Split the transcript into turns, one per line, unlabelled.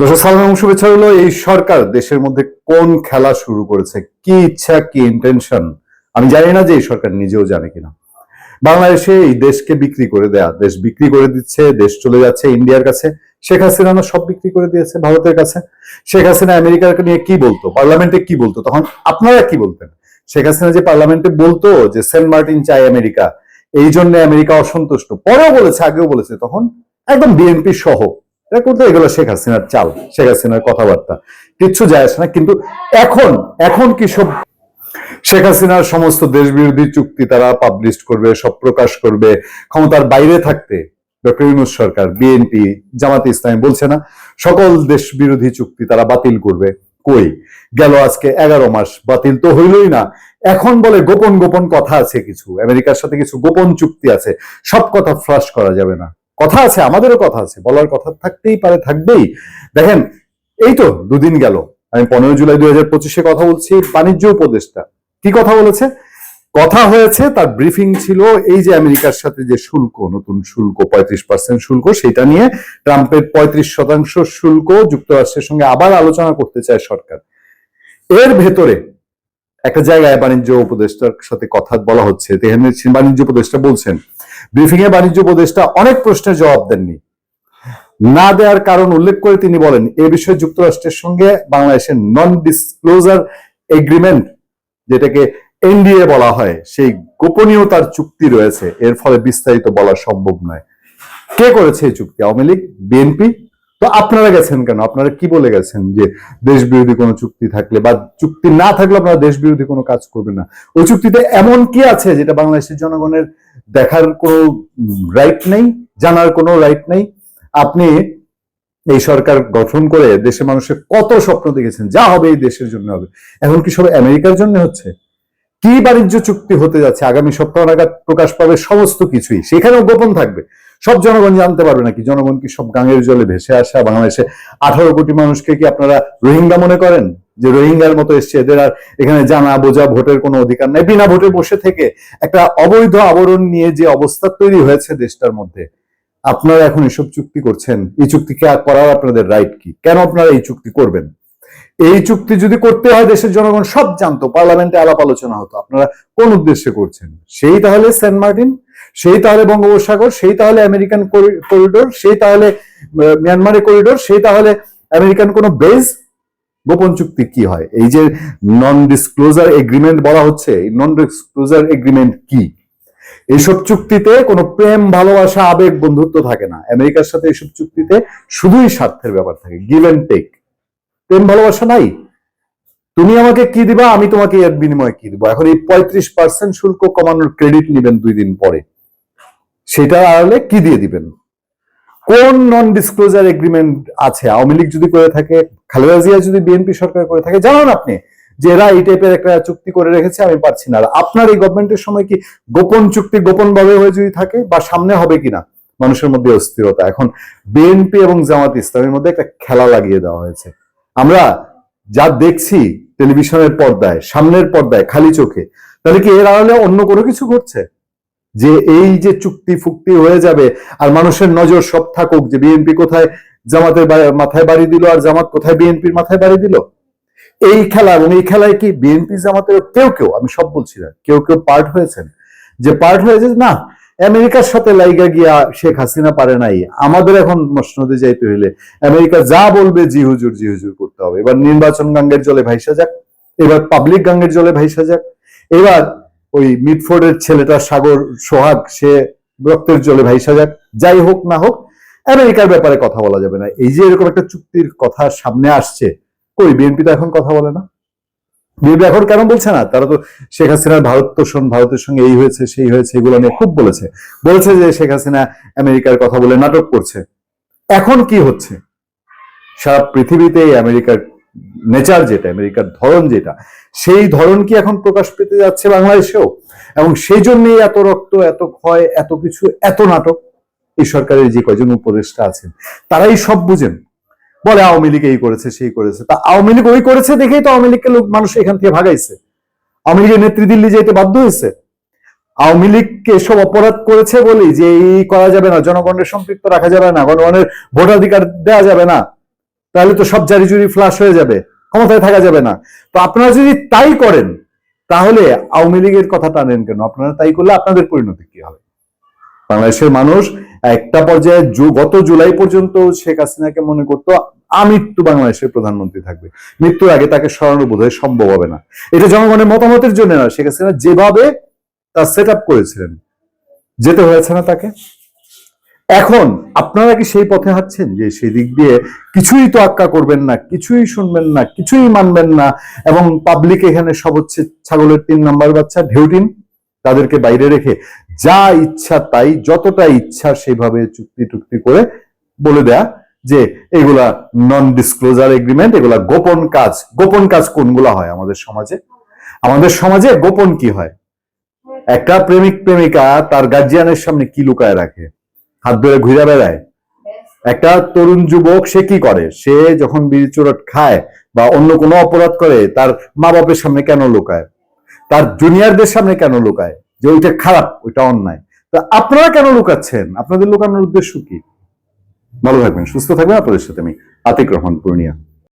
দর্শক শুভেচ্ছা হলো এই সরকার দেশের মধ্যে কোন খেলা শুরু করেছে? কি ইচ্ছা, কি ইন্টেনশন আমি জানি না যে এই সরকার নিজেও জানে কিনা। বাংলাদেশে এই দেশকে বিক্রি করে দেয়া, দেশ বিক্রি করে দিচ্ছে, দেশ চলে যাচ্ছে ইন্ডিয়ার কাছে। শেখ হাসিনা সব বিক্রি করে দিয়েছে ভারতের কাছে? শেখ হাসিনা আমেরিকার নিয়ে কি বলতো? পার্লামেন্টে কি বলতো? তখন আপনারা কি বলতেন? শেখ হাসিনা যে পার্লামেন্টে বলতো যে সেন্ট মার্টিন চাই আমেরিকা, এই জন্য আমেরিকা অসন্তুষ্ট। পরেও বলেছে, আগেও বলেছে, তখন একদম বিএনপি সহ এটা করতে এগুলো শেখ হাসিনার চাল, শেখ হাসিনার কথাবার্তা। কিচ্ছু যায় আসে না, কিন্তু এখন এখন কি সব শেখ হাসিনার সমস্ত দেশ বিরোধী চুক্তি তারা পাবলিশ করবে, সব প্রকাশ করবে, ক্ষমতার বাইরে থাকতে ডক্টর ইউনুস সরকার বিএনপি জামাত ইসলামী বলছে না, সকল দেশ বিরোধী চুক্তি তারা বাতিল করবে। কই? গেল আজকে এগারো মাস, বাতিল তো হইলই না। এখন বলে গোপন গোপন কথা আছে কিছু, আমেরিকার সাথে কিছু গোপন চুক্তি আছে, সব কথা ফ্লাশ করা যাবে না। কথা আছে, আমাদেরও কথা আছে, বলার কথা থাকতেই পারে, থাকবেই। দেখেন, এই তো দুদিন গেল। আমি পনেরো জুলাই দুই হাজার পঁচিশে কথা বলছি, বাণিজ্য উপদেষ্টা। কি কথা বলেছে? কথা হয়েছে, তার ব্রিফিং ছিল, এই যে আমেরিকার সাথে যে শুল্ক, নতুন শুল্ক, পঁয়ত্রিশ পার্সেন্ট শুল্ক, সেটা নিয়ে ট্রাম্পের পঁয়ত্রিশ শতাংশ শুল্ক যুক্তরাষ্ট্রের সঙ্গে আবার আলোচনা করতে চায় সরকার। এর ভেতরে একটা জায়গায় বাণিজ্য উপদেষ্টার সাথে কথা বলা হচ্ছে বাণিজ্য উপদেষ্টা বলছেন ব্রিফিং এ বাণিজ্য উপদেষ্টা অনেক প্রশ্নের জবাব দেননি। না দেওয়ার কারণ উল্লেখ করে তিনি বলেন, এ বিষয়ে যুক্তরাষ্ট্রের সঙ্গে বাংলাদেশের নন ডিসক্লোজার এগ্রিমেন্ট যেটাকে এনডিএ বলা হয়, সেই গোপনীয়তার চুক্তি রয়েছে। এর ফলে বিস্তারিত বলা সম্ভব নয়। কে করেছে এই চুক্তি? আওয়ামী লীগ? বিএনপি তো আপনারা গেছেন কেন? আপনারা কি বলে গেছেন যে দেশ বিরোধী কোনো চুক্তি থাকলে বা চুক্তি না থাকলে আপনারা দেশ বিরোধী কোনো কাজ করবেন না? ওই চুক্তিতে এমন কি আছে যেটা বাংলাদেশের জনগণের দেখার কোনো রাইট নেই, জানার কোনো রাইট নেই। আপনি এই সরকার গঠন করে দেশের মানুষের কত স্বপ্ন দেখেছেন, যা হবে এই দেশের জন্য হবে। এখন কি সব আমেরিকার জন্য হচ্ছে? কি বাণিজ্য চুক্তি হতে যাচ্ছে? আগামী সপ্তাহ নাগাদ প্রকাশ পাবে সমস্ত কিছুই। সেখানেও গোপন থাকবে। সব জনগণ জানতে পারবে নাকি? জনগণ কি সব গাঙের জলে ভেসে আসা বাংলাদেশে আঠারো কোটি মানুষকে কি আপনারা রোহিঙ্গা মনে করেন? যে রোহিঙ্গার মতো এসছে, এদের আর এখানে জানা বোঝা ভোটের কোনো অধিকার নাই। বিনা ভোটে বসে থেকে একটা অবৈধ আবরণ নিয়ে যে অবস্থা তৈরি হয়েছে দেশটার মধ্যে, আপনারা এখন এসব চুক্তি করছেন। এই চুক্তিকে আর করার আপনাদের রাইট কি? কেন আপনারা এই চুক্তি করবেন? এই চুক্তি যদি করতে হয় দেশের জনগণ সব জানতো, পার্লামেন্টে আলাপ আলোচনা হতো, আপনারা কোন উদ্দেশ্যে করছেন? সেই তাহলে সেন্ট মার্টিন, সেই তাহলে বঙ্গোপসাগর, সেই তাহলে আমেরিকান করিডোর, সেই তাহলে মিয়ানমারের করিডোর, সেই তাহলে আমেরিকান কোন বেজ গোপন চুক্তি কি হয়? এই যে নন ডিসক্লোজার এগ্রিমেন্ট বলা হচ্ছে নন ডিসক্লোজার এগ্রিমেন্ট কি? এইসব চুক্তিতে কোনো প্রেম, ভালোবাসা, আবেগ, বন্ধুত্ব থাকে না। আমেরিকার সাথে এইসব চুক্তিতে শুধুই স্বার্থের ব্যাপার থাকে। গিভ এন্ড টেক প্রেম, ভালোবাসা নাই। তুমি আমাকে কি দিবা? আমি তোমাকে এর বিনিময়ে কি দিব? এখন এই পঁয়ত্রিশ পার্সেন্ট শুল্ক কমানোর ক্রেডিট নেবেন দুই দিন পরে। সেটা আড়ালে কি দিয়ে দিবেন? কোন নন ডিসক্লোজার এগ্রিমেন্ট আছে? আওয়ামী লীগ যদি করে থাকে, খালেদা জিয়া যদি বিএনপি সরকার করে থাকে, জানান আপনি যে এরা এই টাইপের একটা চুক্তি করে রেখেছে, আমি পারছি না। আপনার এই গভর্নমেন্টের সময় কি গোপন চুক্তি গোপন ভাবে হয়ে যদি থাকে বা সামনে হবে কিনা মানুষের মধ্যে অস্থিরতা। এখন বিএনপি এবং জামাত ইসলামের মধ্যে একটা খেলা লাগিয়ে দেওয়া হয়েছে। আমরা যা দেখছি টেলিভিশনের পর্দায়, সামনের পর্দায়, খালি চোখে, তাহলে কি এর আড়ালে অন্য কোনো কিছু ঘটছে? যে এই যে চুক্তি ফুক্তি হয়ে যাবে, আর মানুষের নজর সব থাকুক যে বিএনপি কোথায় জামাতের মাথায় বাড়ি দিল আর জামাত কোথায় বিএনপির মাথায় বাড়ি দিল। এই খেলা এবং এই খেলায় কি বিএনপি জামাতের কেউ কেউ, আমি সব বলছি না, কেউ কেউ পার্ট হয়েছেন? যে পার্ট হয়েছে, না, আমেরিকার সাথে লাইগা গিয়া শেখ হাসিনা পারে নাই। আমাদের এখন মসনদে যাইতে হইলে আমেরিকা যা বলবে জি হুজুর জি হুজুর করতে হবে। এবার নির্বাচন গাঙ্গের জলে ভাইসা যাক, এবার পাবলিক গাঙ্গের জলে ভাইসা যাক। এবার ওই মিটফোর্ডের ছেলেটা সাগর সোহাগ, সে রক্তের জলে ভাইসা যাক, যাই হোক না হোক, আমেরিকার ব্যাপারে কথা বলা যাবে না। এই যে এরকম একটা চুক্তির কথা সামনে আসছে, কই বিএনপি তো এখন কথা বলে না? বিএনপি এখন কেন বলছে না? তারা তো শেখ হাসিনার ভারত তোষণ, ভারতের সঙ্গে এই হয়েছে, সেই হয়েছে, এগুলো নিয়ে খুব বলেছে। বলেছে যে শেখ হাসিনা আমেরিকার কথা বলে নাটক করছে। এখন কি হচ্ছে? সারা পৃথিবীতে আমেরিকার নেচার যেটা, আমেরিকার ধরন যেটা, সেই ধরন কি এখন প্রকাশ পেতে যাচ্ছে বাংলাদেশেও? এবং সেই জন্যই এত রক্ত, এত ক্ষয়, এত কিছু, এত নাটক এই সরকারের যে কয়জন উপদেষ্টা আছেন, তারাই সব বুঝেন। বলে আওয়ামী লীগ এই করেছে, সেই করেছে। তা আওয়ামী লীগ ওই করেছে দেখেই তো আওয়ামী লীগকে লোক, মানুষ এখান থেকে ভাগাইছে। আওয়ামী লীগের নেত্রী দিল্লি যেতে বাধ্য হয়েছে। আওয়ামী লীগকে সব অপরাধ করেছে বলি যে এই করা যাবে না, জনগণের সম্পৃক্ত রাখা যাবে না গণগণের ভোটাধিকার দেওয়া যাবে না। তাহলে তো সব জারি জুরি ফ্লাশ হয়ে যাবে, ক্ষমতায় থাকা যাবে না। তো আপনারা যদি তাই করেন, তাহলে আওয়ামী লীগের কথা টানেন কেন? আপনারা তাই করলে আপনাদের পরিণতি কি হবে? বাংলাদেশের মানুষ একটা পর্যায়ে গত জুলাই পর্যন্ত শেখ হাসিনাকে মনে করতো আমৃত্যু বাংলাদেশের প্রধানমন্ত্রী থাকবে। মৃত্যুর আগে তাকে সরানো বোধ সম্ভব হবে না। এটা জনগণের মতামতের জন্য না শেখ হাসিনা যেভাবে তার সেট আপ করেছিলেন, যেতে হয়েছে না তাকে? এখন আপনারা কি সেই পথে হাঁটছেন? যে সেই দিক দিয়ে কিছুই তো আক্কা করবেন না, কিছুই শুনবেন না, কিছুই মানবেন না এবং পাবলিক এখানে সব হচ্ছে ছাগলের তিন নাম্বার বাচ্চা ঢেউটিন তাদেরকে বাইরে রেখে যা ইচ্ছা তাই, যতটা ইচ্ছা সেভাবে চুক্তি টুক্তি করে বলে দেয়া যে এগুলা নন ডিসক্লোজার এগ্রিমেন্ট এগুলা গোপন কাজ। গোপন কাজ কোনগুলা হয় আমাদের সমাজে? আমাদের সমাজে গোপন কি হয়? একটা প্রেমিক প্রেমিকা তার গার্জিয়ানের সামনে কি লুকায় রাখে? হাত ধরে ঘুরে বেড়ায়। একটা তরুণ যুবক, সে কি করে? সে যখন বিড়ি চোরট খায় বা অন্য কোনো অপরাধ করে, তার মা বাপের সামনে কেন লুকায়? তার জুনিয়রদের সামনে কেন লুকায়? যে ওইটা খারাপ, ওইটা অন্যায়। তা আপনারা কেন লুকাচ্ছেন? আপনাদের লুকানোর উদ্দেশ্য কি? ভালো থাকবেন, সুস্থ থাকবেন। আপনাদের সাথে আমি আতিক রহমান, পূর্ণিয়া।